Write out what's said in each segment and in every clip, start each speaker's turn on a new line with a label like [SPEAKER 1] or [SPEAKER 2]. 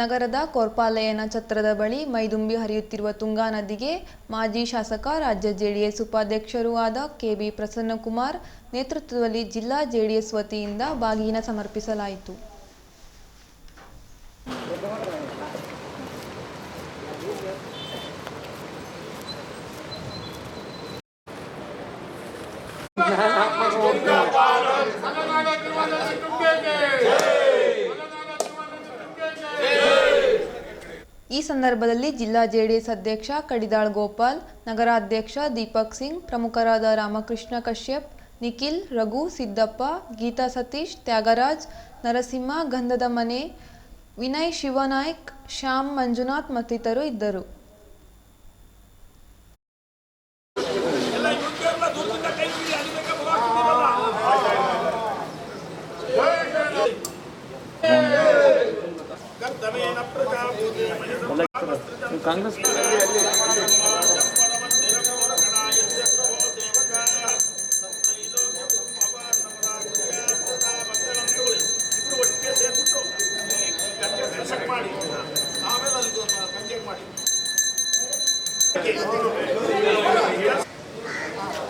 [SPEAKER 1] ನಗರದ ಕೋರ್ಪಾಲಯನ ಛತ್ರದ ಬಳಿ ಮೈದುಂಬಿ ಹರಿಯುತ್ತಿರುವ ತುಂಗಾ ನದಿಗೆ ಮಾಜಿ ಶಾಸಕ ರಾಜ್ಯ ಜೆಡಿಎಸ್ ಉಪಾಧ್ಯಕ್ಷರೂ ಆದ ಕೆಬಿ ಪ್ರಸನ್ನಕುಮಾರ್ ನೇತೃತ್ವದಲ್ಲಿ ಜಿಲ್ಲಾ ಜೆಡಿಎಸ್ ವತಿಯಿಂದ ಬಾಗಿನ ಸಮರ್ಪಿಸಲಾಯಿತು. ಈ ಸಂದರ್ಭದಲ್ಲಿ ಜಿಲ್ಲಾ ಜೆಡಿಎಸ್ ಅಧ್ಯಕ್ಷ ಕಡಿದಾಳ್ ಗೋಪಾಲ್, ನಗರಾಧ್ಯಕ್ಷ ದೀಪಕ್ ಸಿಂಗ್, ಪ್ರಮುಖರಾದ ರಾಮಕೃಷ್ಣ ಕಶ್ಯಪ್, ನಿಖಿಲ್, ರಘು, ಸಿದ್ದಪ್ಪ, ಗೀತಾ ಸತೀಶ್, ತ್ಯಾಗರಾಜ್, ನರಸಿಂಹ, ಗಂಧದ ಮನೆ, ವಿನಯ್ ಶಿವನಾಯ್ಕ್, ಶ್ಯಾಮ್ ಮಂಜುನಾಥ್ ಮತ್ತಿತರರು ಇದ್ದರು.
[SPEAKER 2] ಕಾಂಗ್ರೆಸ್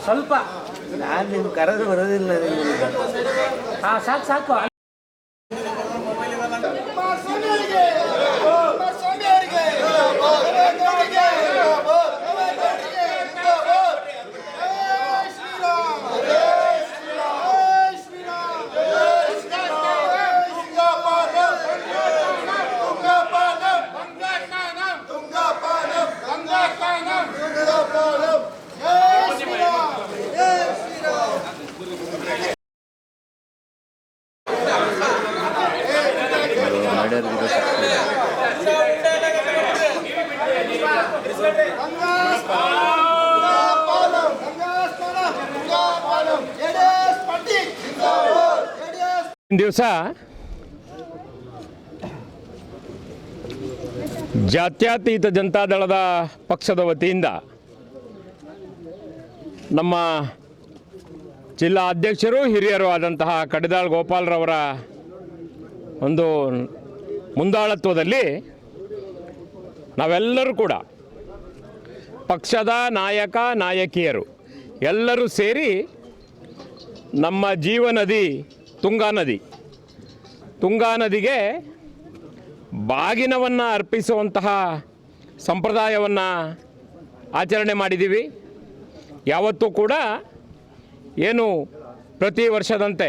[SPEAKER 2] ಸ್ವಲ್ಪ.
[SPEAKER 3] ನಾನು ನಿಮ್ಗೆ ಕರೆದು ಬರೋದಿಲ್ಲ
[SPEAKER 2] ಹಾ ಸಾಕು ಸಾಕು. Marcelo!
[SPEAKER 4] ದಿವಸ ಜಾತ್ಯತೀತ ಜನತಾದಳದ ಪಕ್ಷದ ವತಿಯಿಂದ ನಮ್ಮ ಜಿಲ್ಲಾ ಅಧ್ಯಕ್ಷರು, ಹಿರಿಯರು ಆದಂತಹ ಕಡಿದಾಳ್ ಗೋಪಾಲ್ರವರ ಒಂದು ಮುಂದಾಳತ್ವದಲ್ಲಿ ನಾವೆಲ್ಲರೂ ಕೂಡ ಪಕ್ಷದ ನಾಯಕ, ನಾಯಕಿಯರು ಎಲ್ಲರೂ ಸೇರಿ ನಮ್ಮ ಜೀವ ನದಿ ತುಂಗಾ ನದಿ. ತುಂಗಾ ನದಿಗೆ ಬಾಗಿನವನ್ನು ಅರ್ಪಿಸುವಂತಹ ಸಂಪ್ರದಾಯವನ್ನು ಆಚರಣೆ ಮಾಡಿದ್ದೀವಿ. ಯಾವತ್ತೂ ಕೂಡ ಏನು ಪ್ರತಿ ವರ್ಷದಂತೆ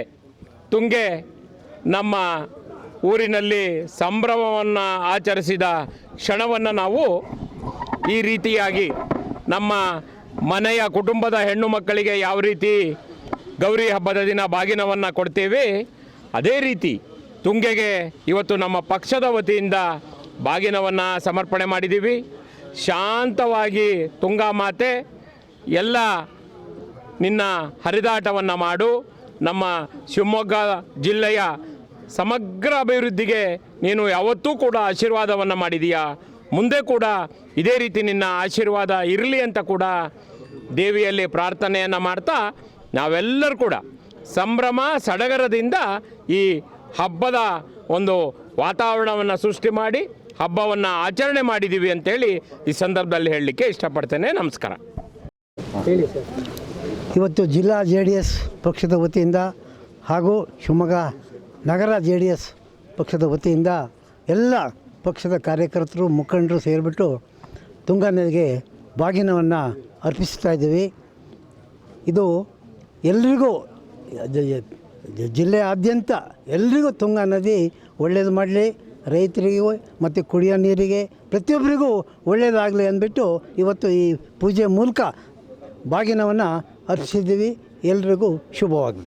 [SPEAKER 4] ತುಂಗೆ ನಮ್ಮ ಊರಿನಲ್ಲಿ ಸಂಭ್ರಮವನ್ನು ಆಚರಿಸಿದ ಕ್ಷಣವನ್ನು ನಾವು ಈ ರೀತಿಯಾಗಿ ನಮ್ಮ ಮನೆಯ ಕುಟುಂಬದ ಹೆಣ್ಣು ಮಕ್ಕಳಿಗೆ ಯಾವ ರೀತಿ ಗೌರಿ ಹಬ್ಬದ ದಿನ ಬಾಗಿನವನ್ನು ಕೊಡ್ತೇವೆ, ಅದೇ ರೀತಿ ತುಂಗೆಗೆ ಇವತ್ತು ನಮ್ಮ ಪಕ್ಷದ ವತಿಯಿಂದ ಬಾಗಿನವನ್ನು ಸಮರ್ಪಣೆ ಮಾಡಿದ್ದೀವಿ. ಶಾಂತವಾಗಿ ತುಂಗಾ ಮಾತೆ ಎಲ್ಲ ನಿನ್ನ ಹರಿದಾಟವನ್ನು ಮಾಡು. ನಮ್ಮ ಶಿವಮೊಗ್ಗ ಜಿಲ್ಲೆಯ ಸಮಗ್ರ ಅಭಿವೃದ್ಧಿಗೆ ನೀನು ಯಾವತ್ತೂ ಕೂಡ ಆಶೀರ್ವಾದವನ್ನು ಮಾಡಿದೀಯಾ. ಮುಂದೆ ಕೂಡ ಇದೇ ರೀತಿ ನಿನ್ನ ಆಶೀರ್ವಾದ ಇರಲಿ ಅಂತ ಕೂಡ ದೇವಿಯಲ್ಲಿ ಪ್ರಾರ್ಥನೆಯನ್ನು ಮಾಡ್ತಾ ನಾವೆಲ್ಲರೂ ಕೂಡ ಸಂಭ್ರಮ ಸಡಗರದಿಂದ ಈ ಹಬ್ಬದ ಒಂದು ವಾತಾವರಣವನ್ನು ಸೃಷ್ಟಿ ಮಾಡಿ ಹಬ್ಬವನ್ನು ಆಚರಣೆ ಮಾಡಿದ್ದೀವಿ ಅಂತೇಳಿ ಈ ಸಂದರ್ಭದಲ್ಲಿ ಹೇಳಲಿಕ್ಕೆ ಇಷ್ಟಪಡ್ತೇನೆ. ನಮಸ್ಕಾರ.
[SPEAKER 3] ಇವತ್ತು ಜಿಲ್ಲಾ ಜೆ ಡಿ ಎಸ್ ಪಕ್ಷದ ವತಿಯಿಂದ ಹಾಗೂ ಶಿವಮೊಗ್ಗ ನಗರ ಜೆ ಡಿ ಎಸ್ ಪಕ್ಷದ ವತಿಯಿಂದ ಎಲ್ಲ ಪಕ್ಷದ ಕಾರ್ಯಕರ್ತರು, ಮುಖಂಡರು ಸೇರಿಬಿಟ್ಟು ತುಂಗಾ ನದಿಗೆ ಬಾಗಿನವನ್ನು ಅರ್ಪಿಸ್ತಾ ಇದ್ದೀವಿ. ಇದು ಎಲ್ರಿಗೂ ಜಿಲ್ಲೆಯಾದ್ಯಂತ ಎಲ್ರಿಗೂ ತುಂಗಾ ನದಿ ಒಳ್ಳೇದು ಮಾಡಲಿ. ರೈತರಿಗೂ ಮತ್ತು ಕುಡಿಯೋ ನೀರಿಗೆ ಪ್ರತಿಯೊಬ್ಬರಿಗೂ ಒಳ್ಳೆಯದಾಗಲಿ ಅಂದ್ಬಿಟ್ಟು ಇವತ್ತು ಈ ಪೂಜೆ ಮೂಲಕ ಬಾಗಿನವನ್ನು ಅರ್ಪಿಸಿದ್ದೀವಿ. ಎಲ್ರಿಗೂ ಶುಭವಾಗಲಿ.